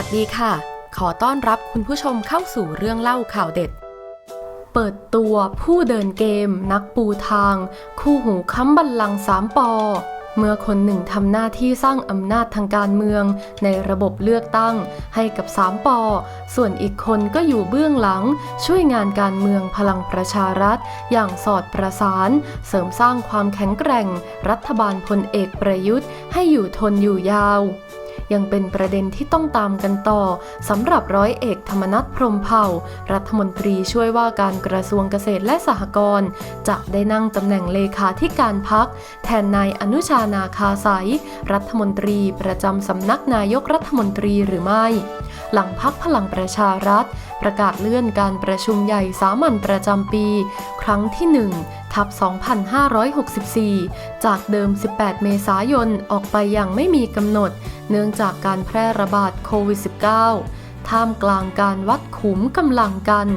วัสดีค่ะ ขอต้อนรับคุณผู้ชมเข้าสู่เรื่องเล่าข่าวเด็ด เปิดตัวผู้เดินเกม นักปูทาง คู่หูค้ำบัลลังก์สามปอ เมื่อคนหนึ่งทำหน้าที่สร้างอำนาจทางการเมือง ในระบบเลือกตั้ง ให้กับสามปอ ส่วนอีกคนก็อยู่เบื้องหลัง ช่วยงานการเมืองพลังประชารัฐ อย่างสอดประสาน เสริมสร้างความแข็งแกร่ง รัฐบาลพลเอกประยุทธ์ ให้อยู่ทนอยู่ยาว ยังเป็นประเด็นที่ต้องตามกันต่อสำหรับร้อยเอกธรรมนัฐพรมเผ่า รัฐมนตรีช่วยว่าการกระทรวงเกษตรและสหกรณ์จะได้นั่งตำแหน่งเลขาธิการพัก แทนนายอนุชานาคาสายรัฐมนตรีประจำสำนักนายกรัฐมนตรีหรือไม่ หลังพักพลังประชารัฐ ประกาศเลื่อนการประชุมใหญ่สามัญประจำปี ครั้งที่ 1ทับ 2564 จากเดิม 18 เมษายน ออกไปอย่างไม่มีกำหนด เนื่องจากการแพร่ระบาดโควิด -19 ท่ามกลางการวัดขุมกำลังกัน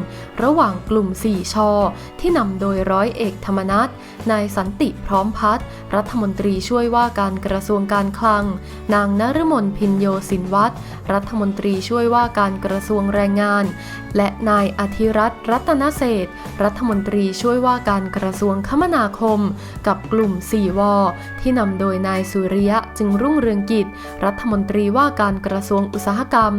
ระหว่างกลุ่ม 4 ชอ ที่นำโดยร้อยเอกธรรมนัฐนายสันติพร้อมพัฒน์ รัฐมนตรีช่วยว่าการกระทรวงการคลัง นางนฤมลพินโยสินวัตรรัฐมนตรีช่วยว่าการกระทรวงแรงงาน และนายอธิรัตน์รัตนเศษรัฐมนตรีช่วยว่าการกระทรวงคมนาคม กับกลุ่ม 4 ว ที่นำโดยนายสุริยะจึงรุ่งเรืองกิจ รัฐมนตรีว่าการกระทรวงอุตสาหกรรม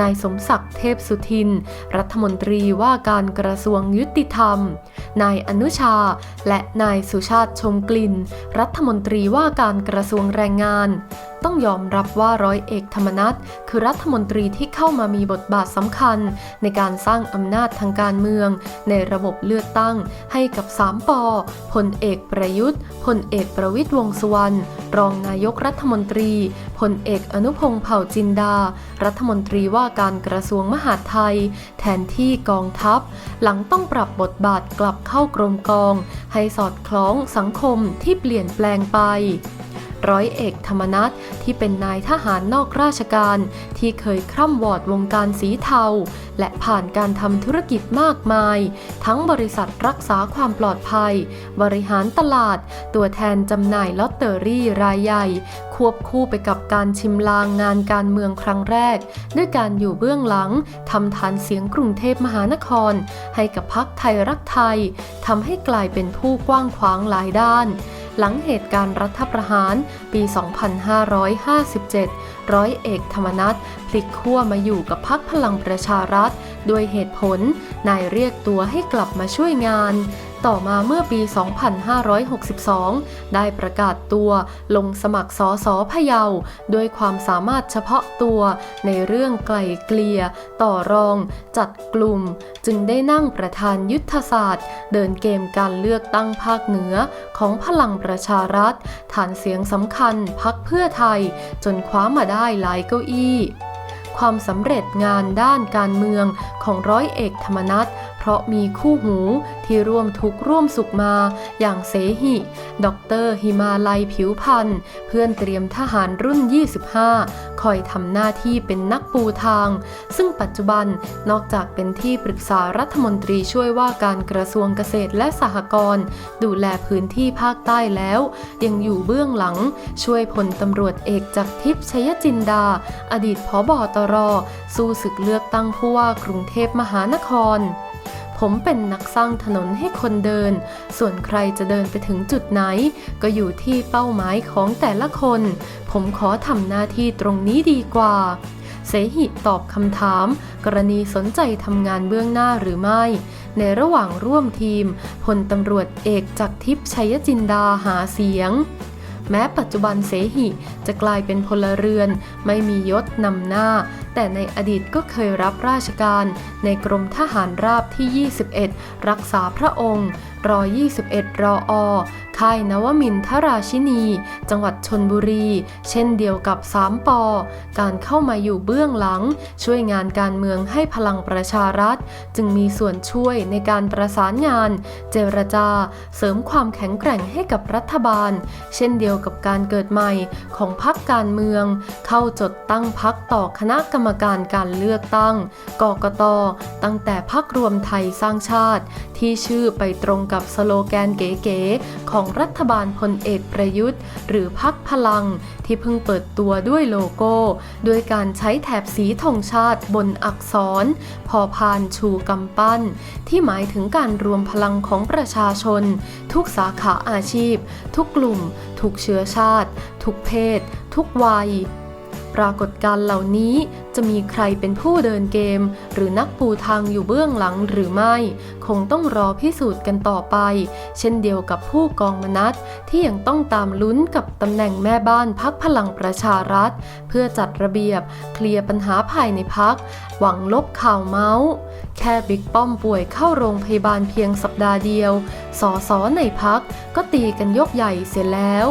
นายสมศักดิ์เทพสุทิน รัฐมนตรีว่าการกระทรวงยุติธรรม นายอนุชา และนายสุชาติชมกลิ่นรัฐมนตรีว่าการกระทรวงแรงงาน ต้องยอมรับว่าร้อยเอกธรรมนัฐคือรัฐมนตรีที่เข้ามามีบทบาทสำคัญ ในการสร้างอำนาจทางการเมือง ในระบบเลือกตั้ง ให้กับสามปอพลเอกประยุทธ์พลเอกประวิตยวงสุวรรณรองนายกรัฐมนตรีพลเอกอนุพงษ์เผ่าจินดา รัฐมนตรีว่าการกระทรวงมหาดไทย แทนที่กองทัพ หลังต้องปรับบทบาทกลับเข้ากรมกอง ให้สอดคล้องสังคมที่เปลี่ยนแปลงไป ร้อยเอกธรรมนัฐที่เป็นนายทหารนอกราชการ ที่เคยคร่ำวอดวงการสีเทา และผ่านการทำธุรกิจมากมาย ทั้งบริษัทรักษาความปลอดภัย บริหารตลาด ตัวแทนจำหน่ายลอตเตอรี่รายใหญ่ ควบคู่ไปกับการชิมลางงานการเมืองครั้งแรก ด้วยการอยู่เบื้องหลังทำฐานเสียงกรุงเทพมหานคร ให้กับพักไทยรักไทยทำให้กลายเป็นผู้กว้างขวางหลายด้าน หลังเหตุการณ์รัฐประหารปี 2557 ร้อยเอกธรรมนัฐพลิกขั้วมาอยู่กับพักพลังประชารัฐ ด้วยเหตุผลนายเรียกตัวให้กลับมาช่วยงาน ต่อมาเมื่อปี 2562 ได้ประกาศตัวลงสมัครสอสอพะเยาด้วยความสามารถเฉพาะตัวในเรื่องไกลเกลี่ยต่อรอง จัดกลุ่ม จึงได้นั่งประธานยุทธศาสตร์ เดินเกมการเลือกตั้งภาคเหนือของพลังประชารัฐ ฐานเสียงสำคัญพักเพื่อไทย จนคว้ามาได้หลายเก้าอี้ความสำเร็จงานด้านการเมืองของร้อยเอกธรรมนัฐ เพราะมีคู่หูที่ร่วมทุกข์ร่วมสุขมา อย่างเสหิดรหิมาลัยผิวพันธ์เพื่อนเตรียมทหารรุ่น 25 คอยทำหน้าที่เป็นนักปูทาง ซึ่งปัจจุบันนอกจากเป็นที่ปรึกษารัฐมนตรีช่วยว่าการกระทรวงเกษตรและสหกรณ์ดูแลพื้นที่ภาคใต้แล้ว ยังอยู่เบื้องหลัง ช่วยพลตำรวจเอกจากทิพย์ชยจินดา อดีตผบตร สู้ศึกเลือกตั้งผู้ว่ากรุงเทพมหานคร ผมเป็นนักสร้างถนนให้คนเดิน ส่วนใครจะเดินไปถึงจุดไหน ก็อยู่ที่เป้าหมายของแต่ละคน ผมขอทำหน้าที่ตรงนี้ดีกว่าเสหิตอบคำถาม กรณีสนใจทำงานเบื้องหน้าหรือไม่ ในระหว่างร่วมทีมพลตำรวจเอกจากทิพย์ชัยจินดาหาเสียง แม้ปัจจุบันเสหิจะกลายเป็นพลเรือน ไม่มียศนำหน้าแต่ในอดีตก็เคยรับราชการในกรมทหารราบที่ 21 รักษาพระองค์รอ21 รออค่ายนวมินทราชินี จังหวัดชนบุรี เช่นเดียวกับสามปอ การเข้ามาอยู่เบื้องหลัง ช่วยงานการเมืองให้พลังประชารัฐ จึงมีส่วนช่วยในการประสานงาน เจรจา เสริมความแข็งแกร่งให้กับรัฐบาล เช่นเดียวกับการเกิดใหม่ของพรรคการเมือง เข้าจดตั้งพรรคต่อคณะกรรรรมการการเลือกตั้ง กกต ตั้งแต่พักรวมไทยสร้างชาติ ที่ชื่อไปตรงกับสโลแกนเก๋ๆของรัฐบาลพลเอกประยุทธ์ หรือพักพลังที่เพิ่งเปิดตัวด้วยโลโก้ ด้วยการใช้แถบสีธงชาติบนอักษร พอพานชูกำปั้น ที่หมายถึงการรวมพลังของประชาชน ทุกสาขาอาชีพ ทุกกลุ่ม ทุกเชื้อชาติ ทุกเพศ ทุกวัย ปรากฏการเหล่านี้จะมีใครเป็นผู้เดินเกม หรือนักปูทางอยู่เบื้องหลังหรือไม่ คงต้องรอพิสูจน์กันต่อไป เช่นเดียวกับผู้กองมนัสที่ยังต้องตามลุ้นกับตำแหน่งแม่บ้านพักพลังประชารัฐ เพื่อจัดระเบียบ เคลียร์ปัญหาภายในพัก หวังลบข่าวเมาส์ แค่บิ๊กป้อมป่วยเข้าโรงพยาบาลเพียงสัปดาห์เดียวสอสอในพักก็ตีกันยกใหญ่เสียแล้ว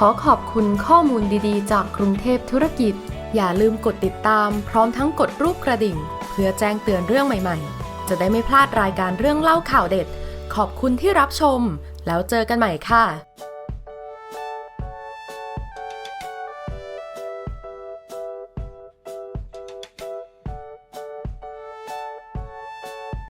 ขอขอบคุณข้อมูลดีๆ จากกรุงเทพธุรกิจ อย่าลืมกดติดตาม พร้อมทั้งกดรูปกระดิ่ง เพื่อแจ้งเตือนเรื่องใหม่ๆ จะได้ไม่พลาดรายการเรื่องเล่าข่าวเด็ด ขอบคุณที่รับชม แล้วเจอกันใหม่ค่ะ